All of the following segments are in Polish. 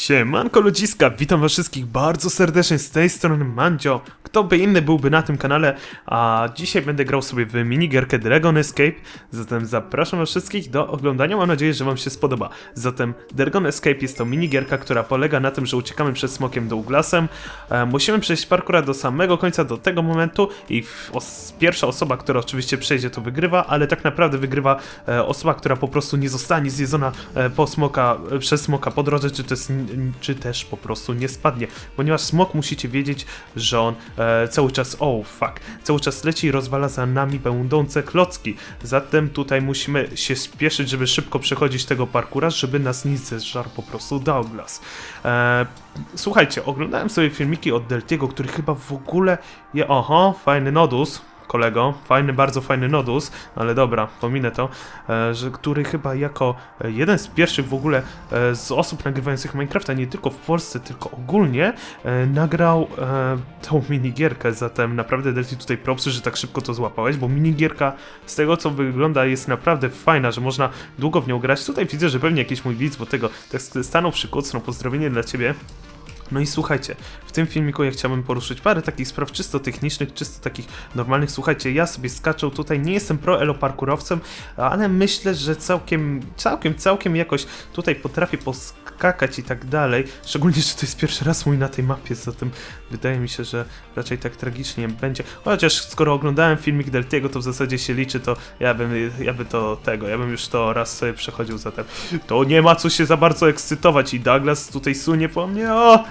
Siemanko ludziska, witam was wszystkich bardzo serdecznie z tej strony Mandzio. Kto by inny byłby na tym kanale, a dzisiaj będę grał sobie w minigierkę Dragon Escape, zatem zapraszam was wszystkich do oglądania, mam nadzieję, że wam się spodoba. Zatem Dragon Escape jest to minigierka, która polega na tym, że uciekamy przed smokiem Douglasem, e, musimy przejść parkura do samego końca, do tego momentu i os, pierwsza osoba, która oczywiście przejdzie to wygrywa, ale tak naprawdę wygrywa e, osoba, która po prostu nie zostanie zjedzona e, po smoka, e, przez smoka po drodze, czy, też, czy też po prostu nie spadnie, ponieważ smok musicie wiedzieć, że on e, cały czas, oh fuck, cały czas leci i rozwala za nami będące klocki, zatem tutaj musimy się spieszyć, żeby szybko przechodzić tego parkura, żeby nas nie zeżarł po prostu Douglas. E, słuchajcie, oglądałem sobie filmiki od Deltiego, który chyba w ogóle je, oho, fajny nodus, kolego, fajny, bardzo fajny nodus, ale dobra, pominę to, e, że który chyba jako e, jeden z pierwszych w ogóle e, z osób nagrywających Minecrafta, nie tylko w Polsce, tylko ogólnie, nagrał tą minigierkę, zatem naprawdę Delty tutaj propsy, że tak szybko to złapałeś, bo minigierka z tego co wygląda jest naprawdę fajna, że można długo w nią grać. Tutaj widzę, że pewnie jakiś mój widz, bo tego tak stanął przykucną, pozdrowienie dla ciebie. No i słuchajcie, w tym filmiku ja chciałbym poruszyć parę takich spraw czysto technicznych, czysto takich normalnych. Słuchajcie, ja sobie skaczę tutaj, nie jestem pro elo parkurowcem, ale myślę, że całkiem, całkiem, całkiem jakoś tutaj potrafię poskakać i tak dalej. Szczególnie, że to jest pierwszy raz mój na tej mapie, zatem wydaje mi się, że raczej tak tragicznie będzie. Chociaż skoro oglądałem filmik Deltiego, to w zasadzie się liczy, to ja bym, ja by to tego, ja bym już to raz sobie przechodził, zatem to nie ma co się za bardzo ekscytować i Douglas tutaj sunie po mnie, o!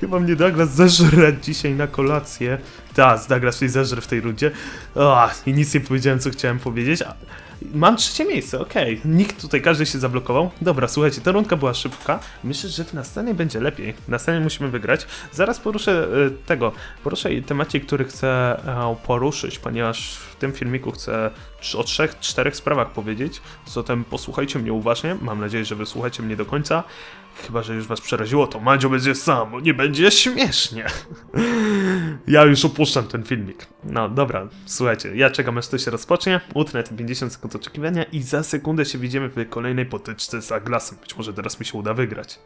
Chyba mnie Douglas zeżre dzisiaj na kolację. Tak, Douglas mnie zeżre w tej rundzie. O, I nic nie powiedziałem, co chciałem powiedzieć. Mam trzecie miejsce, okej. Nikt tutaj, każdy się zablokował. Dobra, słuchajcie, ta rundka była szybka. Myślę, że w następnej będzie lepiej. W następnej musimy wygrać. Zaraz poruszę e, tego, poruszę temacie, który chcę e, poruszyć, ponieważ w tym filmiku chcę o trzech, czterech sprawach powiedzieć. Zatem posłuchajcie mnie uważnie. Mam nadzieję, że wysłuchacie mnie do końca. Chyba, że już was przeraziło, to Mandzio będzie sam, nie będzie śmiesznie. ja już opuszczam ten filmik. No dobra, słuchajcie, ja czekam aż to się rozpocznie, utnę te 50 sekund oczekiwania i za sekundę się widzimy w kolejnej potyczce za glasem. Być może teraz mi się uda wygrać.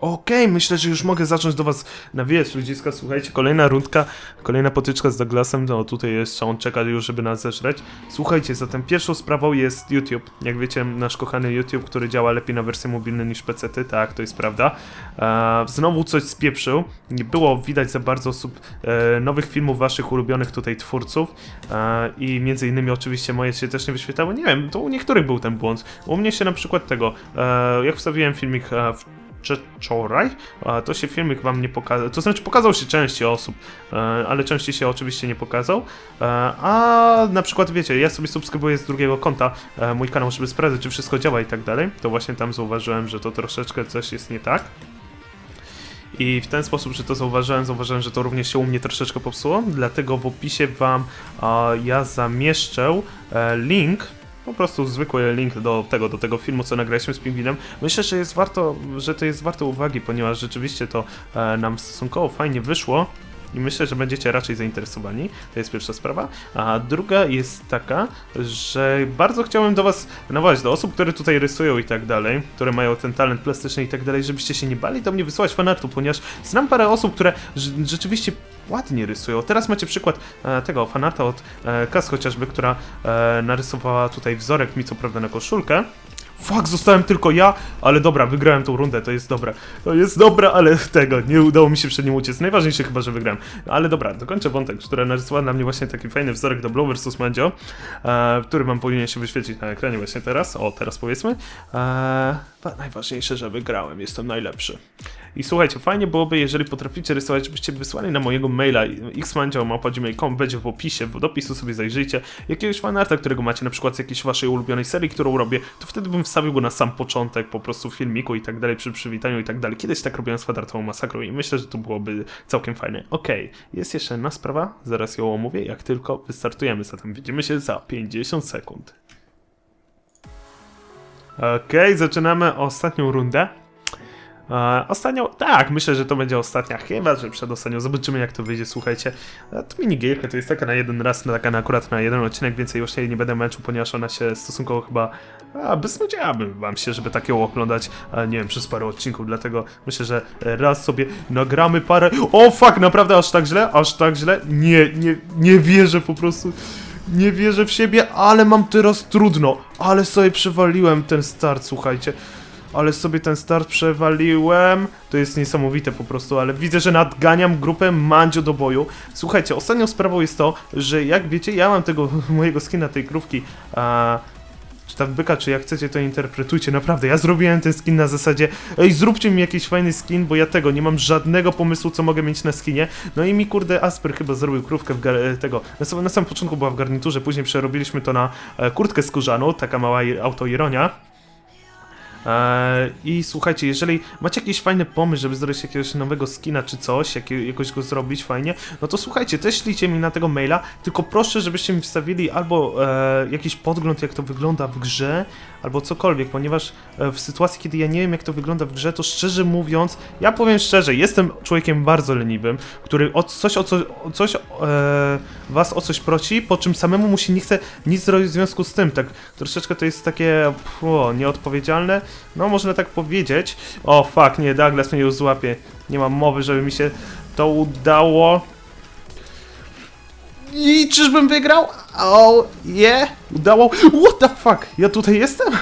Okej, myślę, że już mogę zacząć do was nawijać, ludziska. Słuchajcie, kolejna rundka, kolejna potyczka z Douglasem. No tutaj jest, on czeka już, żeby nas zeżreć. Słuchajcie, zatem pierwszą sprawą jest YouTube. Jak wiecie, nasz kochany YouTube, który działa lepiej na wersji mobilnej niż PC-ty, tak, to jest prawda. E, znowu coś spieprzył. Nie było widać za bardzo osób, e, nowych filmów waszych ulubionych tutaj twórców. E, I między innymi oczywiście moje się też nie wyświetlało. Nie wiem, to u niektórych był ten błąd. U mnie się na przykład tego, e, jak wstawiłem filmik e, w a to się filmik wam nie pokazał, to znaczy pokazał się części osób, e, ale części się oczywiście nie pokazał, e, a na przykład wiecie, ja sobie subskrybuję z drugiego konta e, mój kanał, żeby sprawdzić, czy wszystko działa i tak dalej, to właśnie tam zauważyłem, że to troszeczkę coś jest nie tak. I w ten sposób, że to zauważyłem, zauważyłem, że to również się u mnie troszeczkę popsuło, dlatego w opisie wam ja zamieszczę link po prostu zwykły link do tego, do tego filmu, co nagraliśmy z Pingwinem. Myślę, że jest warto, że to jest warte uwagi, ponieważ rzeczywiście to e, nam stosunkowo fajnie wyszło. I myślę, że będziecie raczej zainteresowani. To jest pierwsza sprawa. A druga jest taka, że bardzo chciałem do Was nawołać, do osób, które tutaj rysują i tak dalej, które mają ten talent plastyczny i tak dalej, żebyście się nie bali do mnie wysyłać fanartu, ponieważ znam parę osób, które rz- rzeczywiście ładnie rysują. Teraz macie przykład e, tego fanarta od e, Kas chociażby, która e, narysowała tutaj wzorek mi co prawda na koszulkę. Fuck, zostałem tylko ja, ale dobra, wygrałem tą rundę, to jest dobre. To jest dobre, ale tego, nie udało mi się przed nim uciec. Najważniejsze chyba, że wygrałem. Ale dobra, dokończę wątek, która narysowała na mnie właśnie taki fajny wzorek do Blow vs. Mandzio, e, który mam powinien się wyświetlić na ekranie właśnie teraz. O, teraz powiedzmy. E, najważniejsze, że wygrałem, jestem najlepszy. I słuchajcie, fajnie byłoby, jeżeli potraficie rysować, żebyście wysłali na mojego maila xmandzio.gmail.com będzie w opisie, w dopisu sobie zajrzyjcie, jakiegoś fanarta, którego macie na przykład z jakiejś waszej ulubionej serii, którą robię, to wtedy bym wstawił go na sam początek po prostu filmiku i tak dalej, przy przywitaniu i tak dalej. Kiedyś tak robiłem z kwadratowo masakrą i myślę, że to byłoby całkiem fajne. Okej, jest jeszcze jedna sprawa, zaraz ją omówię, jak tylko wystartujemy, zatem widzimy się za 50 sekund. Okej, zaczynamy ostatnią rundę. E, ostatnią, tak, myślę, że to będzie ostatnia, chyba, że przedostatnią. Zobaczymy, jak to wyjdzie, słuchajcie. E, to minigierka to jest taka na jeden raz, taka na akurat na jeden odcinek, więcej już jej nie będę męczył, ponieważ ona się stosunkowo chyba A, bez bym wam się, żeby takiego oglądać, nie wiem, przez parę odcinków, dlatego myślę, że raz sobie nagramy parę... O, fuck, naprawdę aż tak źle? Aż tak źle? Nie, nie, nie wierzę po prostu. Nie wierzę w siebie, ale mam teraz trudno. Ale sobie przewaliłem ten start, słuchajcie. Ale sobie ten start przewaliłem. To jest niesamowite po prostu, ale widzę, że nadganiam grupę Mandzio do boju. Słuchajcie, ostatnią sprawą jest to, że jak wiecie, ja mam tego mojego skina tej krówki. A, czy tam byka, czy jak chcecie, to interpretujcie. Naprawdę, ja zrobiłem ten skin na zasadzie Ej, zróbcie mi jakiś fajny skin, bo ja tego, nie mam żadnego pomysłu, co mogę mieć na skinie. No i mi, kurde, Asper chyba zrobił krówkę w gar- tego. Na, sam, na samym początku była w garniturze, później przerobiliśmy to na e, kurtkę skórzaną, taka mała autoironia. Eee, I słuchajcie, jeżeli macie jakiś fajny pomysł, żeby zrobić jakiegoś nowego skina czy coś, jakie, jakoś go zrobić fajnie, no to słuchajcie, też ślijcie mi na tego maila, tylko proszę, żebyście mi wstawili albo e, jakiś podgląd, jak to wygląda w grze, albo cokolwiek, ponieważ e, w sytuacji, kiedy ja nie wiem, jak to wygląda w grze, to szczerze mówiąc, ja powiem szczerze, jestem człowiekiem bardzo leniwym, który o coś, o, co, o coś e, was o coś prosi, po czym samemu mu się nie chce nic zrobić w związku z tym, tak troszeczkę to jest takie pło, nieodpowiedzialne, no można tak powiedzieć. O fuck, nie, Douglas mnie już złapie. Nie mam mowy, żeby mi się to udało. I czyżbym wygrał? O, je, udało. What the fuck? Ja tutaj jestem?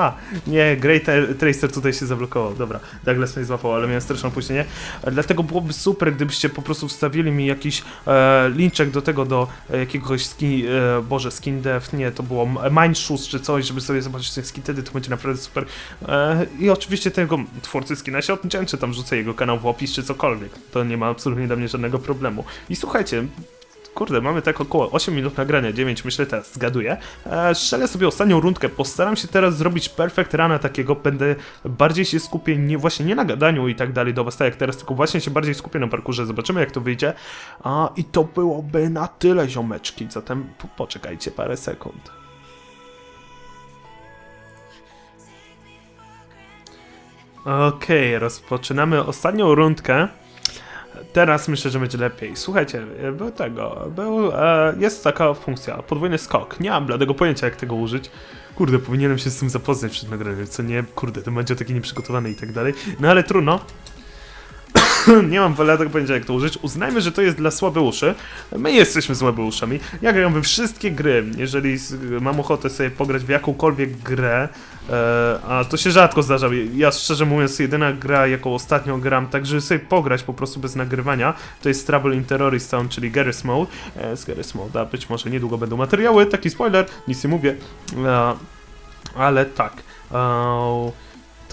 Nie, Great Tracer tutaj się zablokował. Dobra, Douglas mnie złapał, ale miałem straszne opóźnienie. Dlatego byłoby super, gdybyście po prostu wstawili mi jakiś e, linczek do tego, do e, jakiegoś skin, e, boże, skin dev, nie, to było Mind Shoes czy coś, żeby sobie zobaczyć ten skin, wtedy to będzie naprawdę super. E, I oczywiście tego twórcy skina się odcięcie, tam rzucę jego kanał w opis czy cokolwiek. To nie ma absolutnie dla mnie żadnego problemu. I słuchajcie, Kurde, mamy tak około 8 minut nagrania, 9 myślę teraz, zgaduję. E, strzelę sobie ostatnią rundkę, postaram się teraz zrobić perfect runa takiego, będę bardziej się skupię nie, właśnie nie na gadaniu i tak dalej do was, tak jak teraz, tylko właśnie się bardziej skupię na parkurze, zobaczymy jak to wyjdzie. A, I to byłoby na tyle, ziomeczki, zatem po, poczekajcie parę sekund. Okej, rozpoczynamy ostatnią rundkę. Teraz myślę, że będzie lepiej. Słuchajcie, był tego, był, e, jest taka funkcja, podwójny skok. Nie mam bladego pojęcia, jak tego użyć. Kurde, powinienem się z tym zapoznać przed nagraniem, co nie, kurde, ten będzie taki nieprzygotowany i tak dalej. No ale trudno. nie mam bladego pojęcia, jak to użyć. Uznajmy, że to jest dla słabe uszy. My jesteśmy słabe uszami. Ja gram we wszystkie gry. Jeżeli mam ochotę sobie pograć w jakąkolwiek grę, e, a to się rzadko zdarza. Ja szczerze mówiąc, jedyna gra, jaką ostatnio gram, tak żeby sobie pograć po prostu bez nagrywania, to jest Trouble in Terrorist Town, czyli Garry's Mode. E, z Garry's Mode, a być może niedługo będą materiały, taki spoiler, nic nie mówię. E, ale tak. E,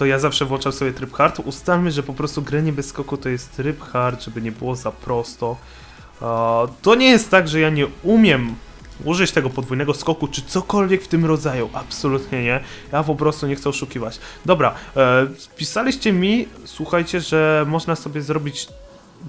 to ja zawsze włączam sobie tryb hard. Ustalmy, że po prostu granie bez skoku to jest tryb hard, żeby nie było za prosto. To nie jest tak, że ja nie umiem użyć tego podwójnego skoku, czy cokolwiek w tym rodzaju. Absolutnie nie. Ja po prostu nie chcę oszukiwać. Dobra, e, pisaliście mi, słuchajcie, że można sobie zrobić.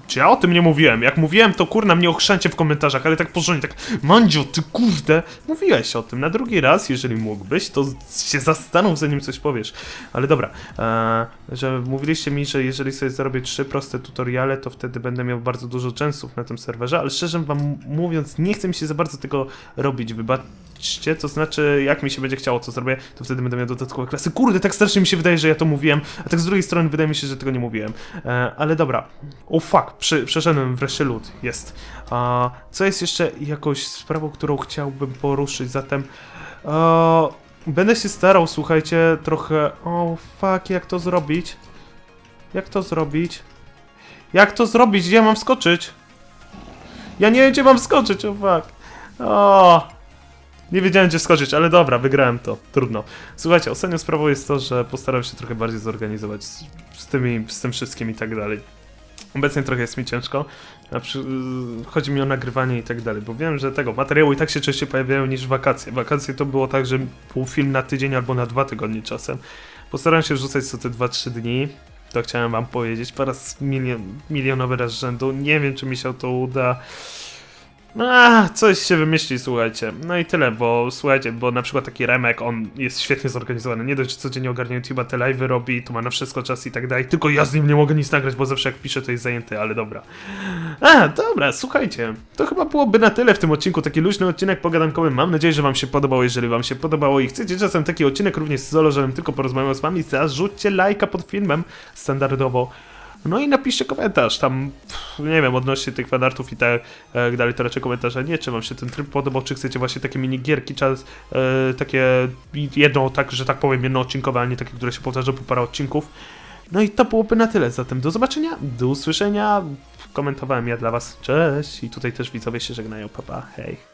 Czy ja o tym nie mówiłem? Jak mówiłem, to kurna mnie ochrzancie w komentarzach, ale tak porządnie, tak Mandzio, ty kurde, mówiłeś o tym. Na drugi raz, jeżeli mógłbyś, to się zastanów, zanim coś powiesz. Ale dobra, e, że mówiliście mi, że jeżeli sobie zrobię trzy proste tutoriale, to wtedy będę miał bardzo dużo częstów na tym serwerze, ale szczerze wam mówiąc, nie chce mi się za bardzo tego robić, wybaczcie, to znaczy, jak mi się będzie chciało, co zrobię, to wtedy będę miał dodatkowe klasy. Kurde, tak strasznie mi się wydaje, że ja to mówiłem, a tak z drugiej strony wydaje mi się, że tego nie mówiłem. E, ale dobra, o fuck, przy, przeszedłem wreszcie lód, jest. A, co jest jeszcze jakąś sprawą, którą chciałbym poruszyć, zatem... E, będę się starał, słuchajcie, trochę... O fuck, jak to zrobić? Jak to zrobić? Jak to zrobić? Gdzie ja mam skoczyć? Ja nie wiem, gdzie mam skoczyć, o fuck. O, nie wiedziałem, gdzie skoczyć, ale dobra, wygrałem to. Trudno. Słuchajcie, ostatnią sprawą jest to, że postaram się trochę bardziej zorganizować z, z, tymi, z tym wszystkim i tak dalej. Obecnie trochę jest mi ciężko. Chodzi mi o nagrywanie i tak dalej, bo wiem, że tego materiały i tak się częściej pojawiają niż wakacje. Wakacje to było tak, że był film na tydzień albo na dwa tygodnie czasem. Postaram się wrzucać co te 2-3 dni. To chciałem wam powiedzieć po raz milion, milionowy raz rzędu. Nie wiem, czy mi się to uda. A, coś się wymyśli, słuchajcie. No i tyle, bo słuchajcie, bo na przykład taki Remek, on jest świetnie zorganizowany. Nie dość, że codziennie ogarnia YouTube'a, te live'y robi, tu ma na wszystko czas i tak dalej. Tylko ja z nim nie mogę nic nagrać, bo zawsze jak piszę, to jest zajęty, ale dobra. A, dobra, słuchajcie. To chyba byłoby na tyle w tym odcinku. Taki luźny odcinek pogadankowy. Mam nadzieję, że wam się podobało. Jeżeli wam się podobało i chcecie czasem taki odcinek również solo, żebym tylko porozmawiał z wami, zarzućcie lajka pod filmem standardowo. No i napiszcie komentarz tam, nie wiem, odnośnie tych fanartów i tak e, dalej, to raczej komentarze nie, czy wam się ten tryb podobał, czy chcecie właśnie takie minigierki, czas, e, takie jedno, tak, że tak powiem, jednoodcinkowe, a nie takie, które się powtarza po parę odcinków. No i to byłoby na tyle, zatem do zobaczenia, do usłyszenia, komentowałem ja dla was, cześć i tutaj też widzowie się żegnają, papa, hej.